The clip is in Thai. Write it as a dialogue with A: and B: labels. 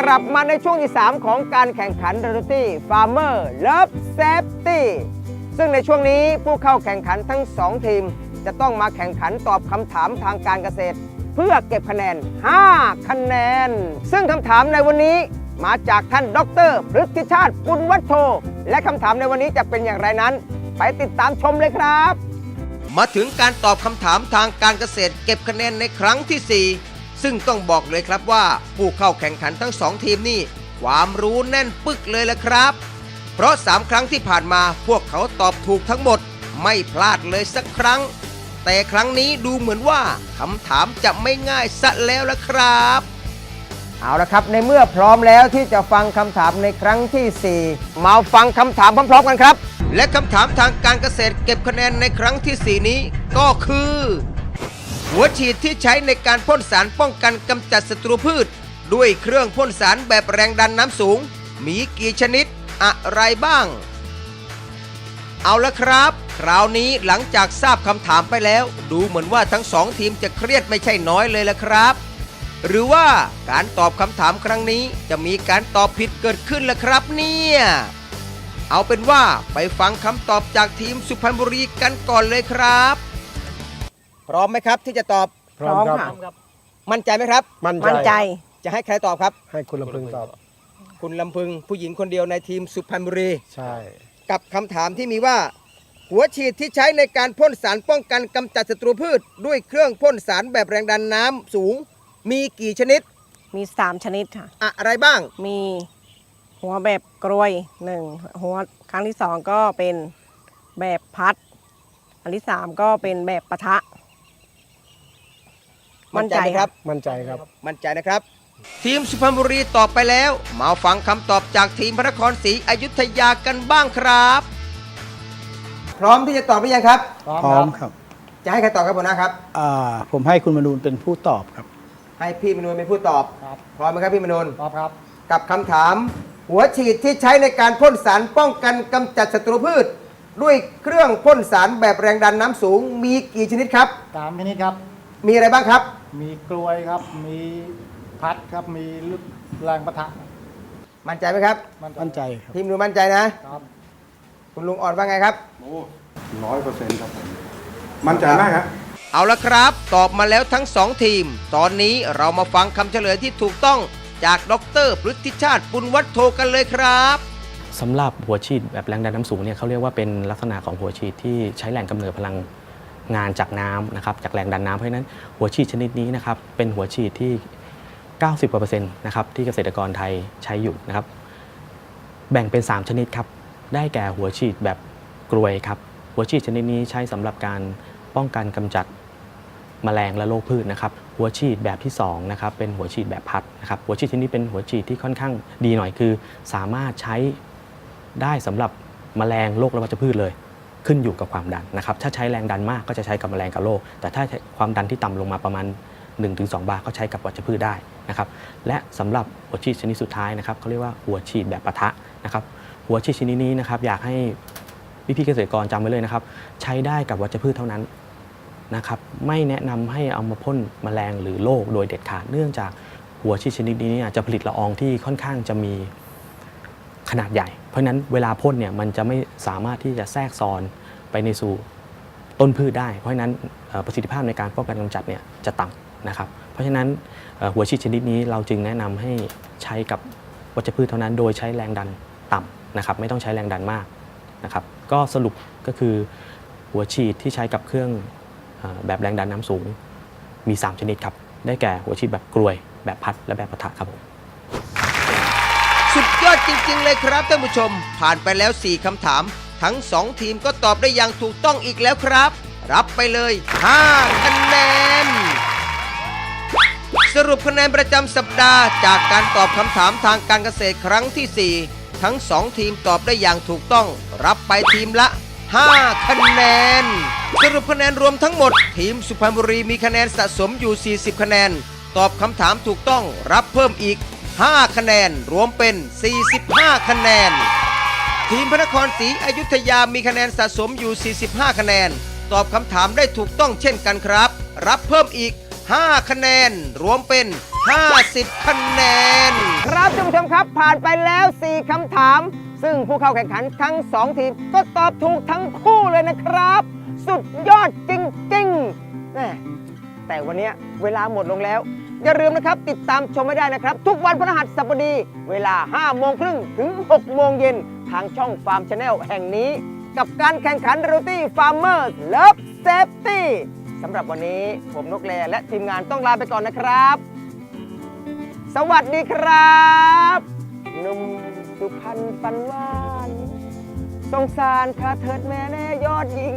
A: กลับมาในช่วงที่ 3 ของการแข่งขัน r e a l t y Farmer Love Safety ซึ่งในช่วงนี้ผู้เข้าแข่งขันทั้ง 2 ทีม จะต้องมาแข่งขันตอบคำถามทางการเกษตร เพื่อเก็บคะแนน 5 คะแนน ซึ่งคำถามในวันนี้มาจากท่านดรพฤทธิชาติปุณวัฒโท และคำถามในวันนี้จะเป็นอย่างไรนั้น ไปติดตามชมเลยครับ
B: มาถึงการตอบคำถามทางการเกษตรเก็บคะแนนในครั้งที่ 4 ซึ่งต้องบอกเลยครับว่าผู้เข้าแข่งขันทั้งสองทีมนี่ความรู้แน่นปึกเลยละครับ เพราะ 3 ครั้งที่ผ่านมาพวกเขาตอบถูกทั้งหมด ไม่พลาดเลยสักครั้ง แต่ครั้งนี้ดูเหมือนว่าคำถามจะไม่ง่ายซะแล้วละครับ
A: เอาละครับ ในเมื่อพร้อมแล้วที่จะฟังคำถามในครั้งที่ 4 มาฟังคำถามพร้อมๆกันครับ
B: และคำถามทางการเกษตรเก็บคะแนนในครั้งที่ 4 นี้ก็คือ หัวฉีดที่ใช้ในการพ่นสารป้องกันกำจัดศัตรูพืช ด้วยเครื่องพ่นสารแบบแรงดันน้ำสูง มีกี่ชนิดอะไรบ้าง เอาละครับ คราวนี้หลังจากทราบคำถามไปแล้ว ดูเหมือนว่าทั้งสองทีมจะเครียดไม่ใช่น้อยเลยละครับ หรือว่าการตอบคำถามครั้งนี้จะมีการตอบผิดเกิดขึ้นละครับเนี่ยเอาเป็นว่าไปฟังคำตอบจากทีมสุพรรณบุรีกันก่อนเลยครับ
A: พร้อมไหมครับที่จะตอบ
C: พร้อมครับ
A: มั่นใจไหมครับ
C: มั่น
D: มั่น
C: ใจ
D: ใจ
A: จะให้ใครตอบครับ
C: ให้คุณลำพึงตอบ
A: คุณลำพึงผู้หญิงคนเดียวในทีมสุพรรณบุรี
C: ใช่
A: กับคำถามที่มีว่า หัวฉีดที่ใช้ในการพ่นสารป้องกันกำจัดศัตรูพืช ด้วยเครื่องพ่นสารแบบแรงดันน้ำสูง มีกี่ชนิด
D: มีสามชนิดค่ะ
A: อะไรบ้าง
D: มีหัวแบบกรวยหนึ่งหัวครั้งที่สองก็เป็นแบบพัด อันที่สามก็เป็นแบบปะทะ
A: มั่นใจไหมครับ
C: มั่นใจครับ
A: มั่นใจนะครับ
B: ทีมสุพรรณบุรีตอบไปแล้ว มาฟังคำตอบจากทีมพระนครศรีอยุธยากันบ้างครับ
A: พร้อมที่จะตอบหรือยังครับ
E: พร้อมครับ
A: จะให้ใครตอบครับผมนะครับ
E: อ่าผมให้คุณมนูนเป็นผู้ตอบครับ
A: ให้พี่มนูนเป็นผู้ตอบ
C: ครับ
A: พร้อมไหมครับพี่มนูน
C: พร้อมครับ
A: กับคำถาม หัวฉีดที่ใช้ในการพ่นสารป้องกันกำจัดศัตรูพืช ด้วยเครื่องพ่นสารแบบแรงดันน้ำสูง มีกี่ชนิดครับ
C: สามชนิดครับ
A: มีอะไรบ้างครับ
C: มีกลวยครับ มีพัดครับ มีลูกแรงประทะ
A: มั่นใจไหมครับ
E: มั่นใจครับ
A: พี่มนูนมั่นใจนะ
C: ครับ
A: คุณลุงอ่อนว่าไงครับ
F: ร้อยเปอร์เซ็นต์ครับผมมั่นใจมากครับ
B: เอาละครับ ตอบมาแล้วทั้งสองทีม ตอนนี้เรามาฟังคำเฉลยที่ถูกต้องจากดรพฤทธิชาติปุณวัฒโทกันเลยครับ
G: สำหรับหัวฉีดแบบแรงดันน้ำสูงเนี่ยเขาเรียกว่าเป็นลักษณะของหัวฉีดที่ใช้แหล่งกำเนิดพลัง งานจากน้ำนะครับจากแรงดันน้ำเพราะฉะนั้นหัวฉีดชนิดนี้นะครับเป็นหัวฉีดที่ 90กว่าเปอร์เซ็นต์นะครับที่เกษตรกรไทยใช้อยู่นะครับแบ่งเป็น 3 ชนิดครับได้แก่หัวฉีดแบบกลวยครับหัวฉีดชนิดนี้ใช้สำหรับการป้องกันกำจัดแมลงและโรคพืชนะครับหัวฉีดแบบที่2นะครับเป็นหัวฉีดแบบพัดนะครับหัวฉีดชนิดนี้เป็นหัวฉีดที่ค่อนข้างดีหน่อยคือ สามารถใช้ได้สำหรับแมลงโรคและวัชพืชเลย ขึ้นอยู่กับความดันนะครับถ้าใช้แรงดันมากก็จะใช้กับแมลงกับโรคแต่ถ้าความดันที่ต่ำลงมาประมาณ 1-2 บาร์ก็ใช้กับวัชพืชได้นะครับและสำหรับหัวฉีดชนิดสุดท้ายนะครับเขาเรียกว่าหัวฉีดแบบปะทะนะครับหัวฉีดชนิดนี้นะครับอยากให้พี่ๆเกษตรกรจำไว้เลยนะครับ ใช้ได้กับวัชพืชเท่านั้นนะครับไม่แนะนำให้เอามาพ่นแมลงหรือโรคโดยเด็ดขาดเนื่องจากหัวฉีดชนิดนี้จะผลิตละอองที่ค่อนข้างจะมีขนาดใหญ่ เพราะนั้นเวลาพ่นเนี่ยมันจะไม่สามารถที่จะแทรกซ้อนไปในสู่ต้นพืชได้ เพราะฉะนั้นประสิทธิภาพในการป้องกันกำจัดเนี่ยจะต่ำนะครับ เพราะฉะนั้นหัวฉีดชนิดนี้เราจึงแนะนำให้ใช้กับวัชพืชเท่านั้นโดยใช้แรงดันต่ำนะครับ ไม่ต้องใช้แรงดันมากนะครับ ก็สรุปก็คือหัวฉีดที่ใช้กับเครื่องแบบแรงดันน้ำสูงมี 3 ชนิดครับ ได้แก่หัวฉีดแบบกลวย แบบพัด และแบบปะทะครับผม
B: สุดยอดจริง ๆ เลยครับท่านผู้ชม ผ่านไปแล้ว 4 คำถาม ทั้ง 2 ทีมก็ตอบได้อย่างถูกต้องอีกแล้วครับ รับไปเลย 5 คะแนน สรุปคะแนนประจำสัปดาห์ จากการตอบคำถามทางการเกษตรครั้งที่ 4 ทั้ง 2 ทีมตอบได้อย่างถูกต้อง รับไปทีมละ 5 คะแนน สรุปคะแนนรวมทั้งหมด ทีมสุพรรณบุรีมีคะแนนสะสมอยู่ 40 คะแนน ตอบคำถามถูกต้องรับเพิ่มอีก 5 คะแนน รวมเป็น 45 คะแนน ทีมพระนครศรีอยุธยามีคะแนนสะสมอยู่ 45 คะแนน ตอบคำถามได้ถูกต้องเช่นกันครับ รับเพิ่มอีก 5 คะแนน รวมเป็น
H: 50 คะแนน
B: ครับท่านผู้ชมครับ ผ่านไปแล้ว 4คำถาม ซึ่งผู้เข้าแข่งขันทั้ง 2 ทีมก็ตอบถูกทั้งคู่เลยนะครับ สุดยอดจริงๆแม่แต่วันนี้เวลาหมดลงแล้ว อย่าลืมนะครับ ติดตามชมไม่ได้นะครับ ทุกวันพฤหัสบดี เวลา 5 โมงครึ่งถึง 6 โมงเย็นทางช่องฟาร์มชาแนลแห่งนี้ กับการแข่งขัน r รตี้ฟาร์มเมอร์เลิฟเซฟตี้สำหรับวันนี้ผมนกแลและทีมงานต้องลาไปก่อนนะครับ สวัสดีครับหนุ่มสุพรรณฟันวานสงสารข้าเถิดแม่แน่ยอดหญิง